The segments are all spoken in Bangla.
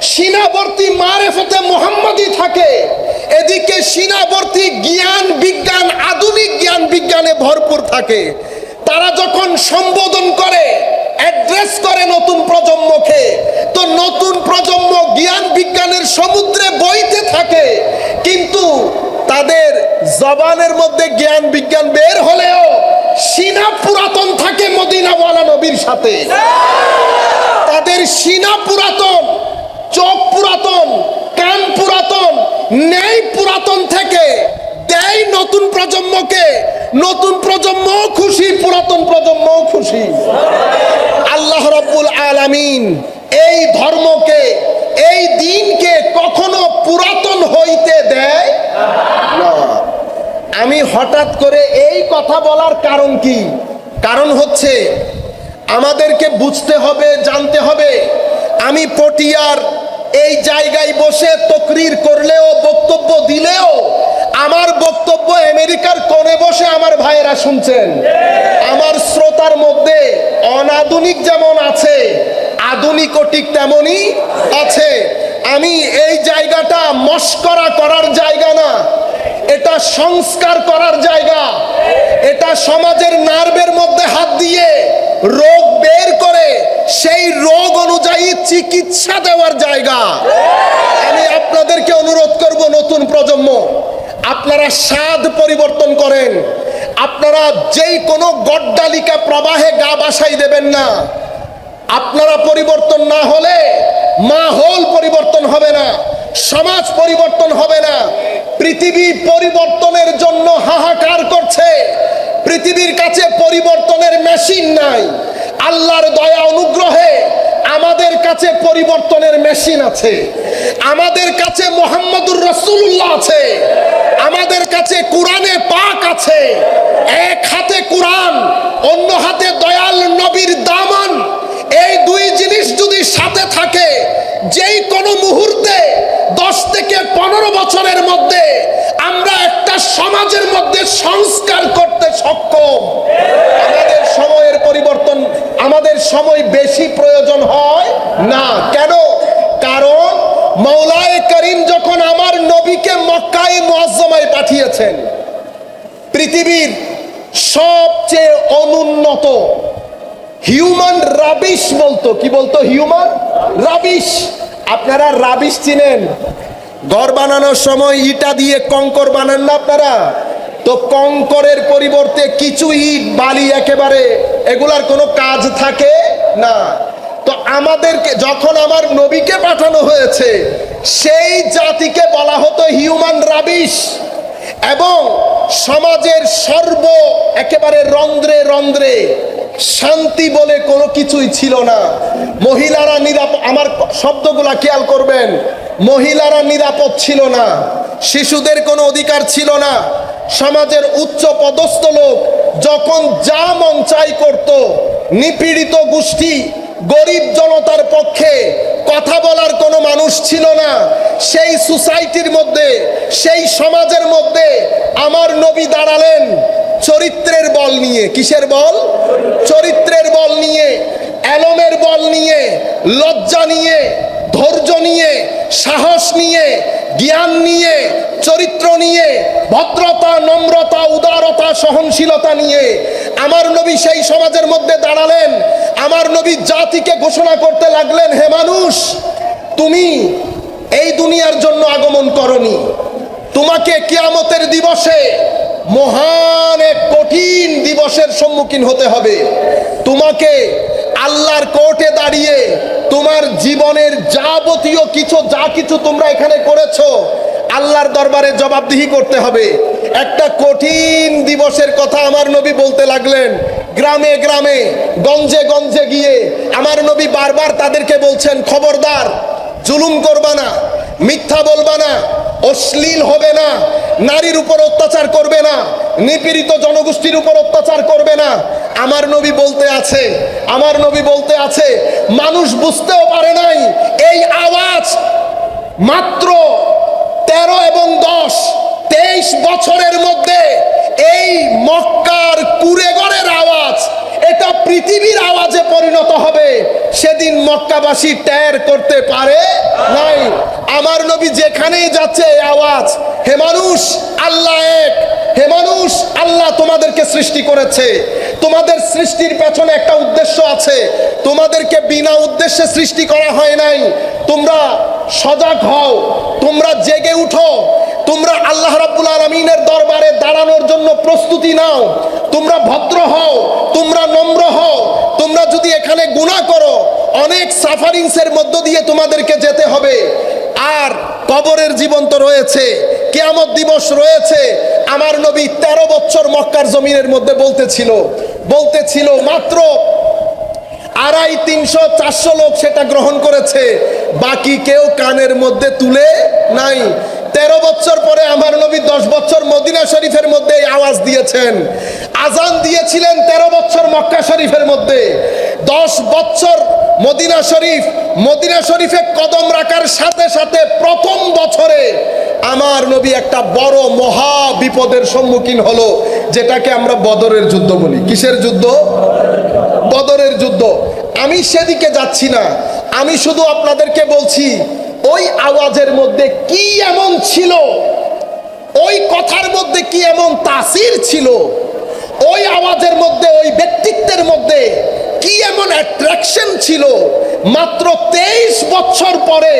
সীনাবর্তী মারেফতে মোহাম্মদী থাকে। এদিকে সীনাবর্তী জ্ঞান বিজ্ঞান, আধুনিক জ্ঞান বিজ্ঞানে ভরপুর থাকে। তারা যখন সম্বোধন করে, অ্যাড্রেস করে নতুন প্রজন্মকে, তো নতুন প্রজন্ম জ্ঞান বিজ্ঞানের সমুদ্রে বইতে থাকে। কিন্তু তাদের জবানের মধ্যে জ্ঞান বিজ্ঞান বের হলেও সিনা পুরাতন থাকে মদিনাওয়ালা নবীর সাথে। তাদের সিনা পুরাতন চোখ পুরাতন, কান পুরাতন ন্যায় পুরাতন থেকে। দেয় নতুন প্রজন্মকে, নতুন প্রজন্ম খুশি, পুরাতন প্রজন্ম খুশি। আল্লাহ রব্বুল আলামিন এই ধর্মকে, এই দিনকে কখনো পুরাতন হইতে দেয় না। আমি হঠাৎ করে এই কথা বলার কারণ কি? কারণ হচ্ছে, আমাদেরকে বুঝতে হবে, জানতে হবে আমি পটিয়ার এই জায়গায় বসে তকরির করলেও, বক্তব্য দিলেও, আমার বক্তব্য আমেরিকার কোণে বসে আমার ভাইয়েরা শুনছেন। আমার শ্রোতার মধ্যে অনাধুনিক যেমন আছে আধুনিকও ঠিক তেমনই আছে। আমি এই জায়গাটা মস্করা করার জায়গা না, এটা সংস্কার করার জায়গা। এটা সমাজের নার্ভের মধ্যে হাত দিয়ে রোগ বের করে সেই রোগ অনুযায়ী চিকিৎসা দেওয়ার জায়গা। আমি আপনাদেরকে অনুরোধ করব, নতুন প্রজন্ম, আপনারা স্বাদ পরিবর্তন করেন। আপনারা যেই কোনো গড্ডালিকা প্রবাহে গা বাসাই দেবেন না। আপনারা পরিবর্তন না হলে মাহল পরিবর্তন হবে না, সমাজ পরিবর্তন হবে না। পৃথিবী পরিবর্তনের জন্য হাহাকার করছে। পৃথিবীর কাছে পরিবর্তনের মেশিন নাই। আল্লাহর দয়া অনুগ্রহে আমাদের কাছে পরিবর্তনের মেশিন আছে। আমাদের কাছে মোহাম্মদুর রসুল্লাহ আছে। আমাদের কাছে কোরআনে পাক আছে। এক হাতে কোরআন, অন্য হাতে দয়াল নবীর দামান। এই দুই জিনিস যদি সাথে থাকে, যেই কোনো মুহূর্তে, দশ থেকে পনেরো বছরের মধ্যে, আমরা একটা সমাজের মধ্যে সংস্কার করতে সক্ষম। আমাদের সময়ের সময় বেশি প্রয়োজন হয়? না। কেন? কারণ মৌলায় করিম যখন আমার নবীকে মক্কায় মুআজ্জমায় পাঠিয়েছেন, পৃথিবীর সবচেয়ে অনুন্নত হিউম্যান রাবিশ বলতো। কি বলতো হিউম্যান? রাবিশ। আপনারা রাবিশ চিনেন? ঘর বানানোর সময় ইটা দিয়ে কঙ্কর বানান না আপনারা? তো কঙ্করের পরিবর্তে কিছু ইট বালি একেবারে, এগুলার কোনো কাজ থাকে না। তো আমাদেরকে, যখন আমার নবীকে পাঠানো হয়েছে, সেই জাতিকে বলা হতো হিউম্যান রাবিশ এবং সমাজের সর্ব একেবারে রন্ধ্রে রন্ধ্রে শান্তি বলে কোনো কিছুই ছিল না। মহিলারা নিরাপদ আমার শব্দগুলা খেয়াল করবেন। মহিলারা নিরাপদ ছিল না। শিশুদের কোনো অধিকার ছিল না। সমাজের উচ্চ পদস্থ লোক যখন যা মন চাই করত, নিপীড়িত গোষ্ঠী, গরিব জনতার পক্ষে কথা বলার কোনো মানুষ ছিল না। সেই সোসাইটির মধ্যে, সেই সমাজের মধ্যে আমার নবী দাঁড়ালেন চরিত্রের বল নিয়ে। কিসের বল? চরিত্রের বল নিয়ে, অ্যালমের বল নিয়ে, লজ্জা নিয়ে, ধৈর্য নিয়ে, সাহস নিয়ে, জ্ঞান নিয়ে, চরিত্র নিয়ে, ভদ্রতা, নম্রতা, উদারতা, সহনশীলতা নিয়ে আমার নবী সেই সমাজের মধ্যে দাঁড়ালেন। আমার নবী জাতিকে ঘোষণা করতে লাগলেন, হে মানুষ, তুমি এই দুনিয়ার জন্য আগমন করনি। তোমাকে কিয়ামতের দিবসে মহান এক কঠিন দিবসের সম্মুখীন হতে হবে। তোমাকে আল্লাহর কোর্টে দাঁড়িয়ে তোমার জীবনের যাবতীয় কিছু, যা কিছু তোমরা এখানে করেছ, আল্লাহর দরবারে জবাবদিহি করতে হবে। একটা কঠিন দিবসের কথা আমার নবী বলতে লাগলেন। গ্রামে গ্রামে, গঞ্জে গঞ্জে গিয়ে আমার নবী বারবার তাদেরকে বলছেন, খবরদার, জুলুম করবা না। মিথ্যা বলবা না, অশ্লীল হবে না, নারীর উপর অত্যাচার করবে না, নিপীড়িত জনগোষ্ঠীর উপর অত্যাচার করবে না। আমার নবী বলতে আছে, আমার নবী বলতে আছে, মানুষ বুঝতেও পারে নাই, এই আওয়াজ মাত্র তেরো এবং দশ, তেইশ বছরের মধ্যে এই মক্কার কুরেগড়ের আওয়াজ এটা পৃথিবীর আওয়াজে পরিণত হবে। সেদিন মক্কাবাসী ট্যার করতে পারে নাই। আমার নবী যেখানেই যাচ্ছে আওয়াজ, হে মানুষ, আল্লাহ এক। হে মানুষ, আল্লাহ তোমাদেরকে সৃষ্টি করেছে। তোমাদের সৃষ্টির পেছনে একটা উদ্দেশ্য আছে। তোমাদেরকে বিনা উদ্দেশ্যে সৃষ্টি করা হয় নাই। তোমরা সজাগ হও। তোমরা জেগে উঠো। তোমরা আল্লাহ রাব্বুল আলমিনের দরবারে দাঁড়ানোর জন্য প্রস্তুতি নাও। তোমরা ভদ্র হও, তোমরা নম্র হও, তোমরা যদি এখানে গুণা করো, অনেক সাফারিংসের মধ্য দিয়ে তোমাদেরকে যেতে হবে। আর কবরের জীবন তো রয়েছে, কেয়ামত দিবস রয়েছে। আমার নবী তেরো বছর মক্কার জমিনের মধ্যে বলতেছিল বলতেছিল, মাত্র আড়াই, তিনশো, চারশো লোক সেটা গ্রহণ করেছে, বাকি কেউ কানের মধ্যে তুলে নাই। তেরো বছর পরে আমার নবী দশ বছর মদিনা শরীফের মধ্যে এই আওয়াজ দিয়েছেন। আজান দিয়েছিলেন তেরো বছর মক্কা শরীফের মধ্যে। দশ বছর মদিনা শরীফ, মদিনা শরীফে কদম রাখার সাথে সাথে প্রথম বছরে আমার নবী একটা বড় মহা বিপদের সম্মুখীন হলো, যেটাকে আমরা বদরের যুদ্ধ বলি। কিসের যুদ্ধ? বদরের যুদ্ধ। আমি সেদিকে যাচ্ছি না। আমি শুধু আপনাদেরকে বলছি ওই আওয়াজের মধ্যে কি এমন ছিল? ওই কথার মধ্যে কি এমন তাসির ছিল? ওই আওয়াজের মধ্যে, ওই ব্যক্তিত্বের মধ্যে কি এমন অ্যাট্রাকশন ছিল? মাত্র তেইশ বছর পরে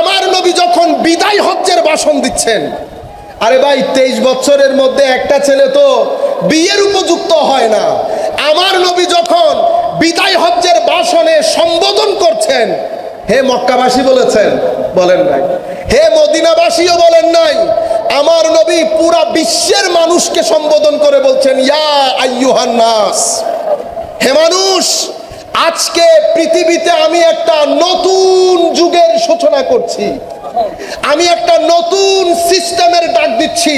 আমার নবী যখন বিদায় হজ্জের ভাষণ দিচ্ছেন, আরে ভাই, তেইশ বছরের মধ্যে একটা ছেলে তো বিয়ের উপযুক্ত হয় না। আমার নবী যখন বিদায় হজ্জের ভাষণে সম্বোধন করছেন হে মক্কাবাসী বলেছেন, বলেন নাই। হে মদিনাবাসীও বলেন নাই, আমার নবী পুরা বিশ্বের মানুষকে সম্বোধন করে বলছেন, ইয়া আইয়ুহান নাস। হে মানুষ, আজকে পৃথিবীতে আমি একটা নতুন যুগের সূচনা করছি। আমি একটা নতুন সিস্টেমের ডাক দিচ্ছি।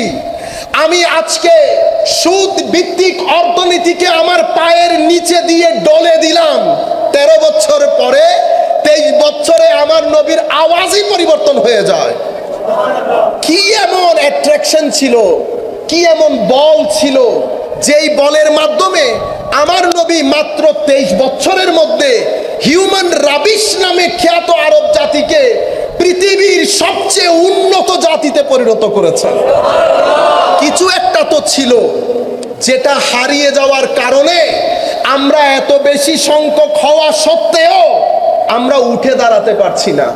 আমি আজকে সুদ ভিত্তিক অর্থনীতিকে আমার পায়ের নিচে দিয়ে ডলে দিলাম। তেরো বছর পরে তেইশ বছরে আমার নবীর আওয়াজই পরিবর্তন হয়ে যায়। কি এমন অ্যাট্রাকশন ছিল? কি এমন বল ছিল? যেই বলের মাধ্যমে আমার নবী মাত্র তেইশ বছরের মধ্যে হিউম্যান রাবিশ নামে খ্যাত আরব জাতিকে পৃথিবীর সবচেয়ে উন্নত জাতিতে পরিণত করেছেন কিছু একটা তো ছিল, যেটা হারিয়ে যাওয়ার কারণে আমরা এত বেশি সংখ্যক হওয়া সত্ত্বেও আমরা উঠে দাঁড়াতে পারছি না।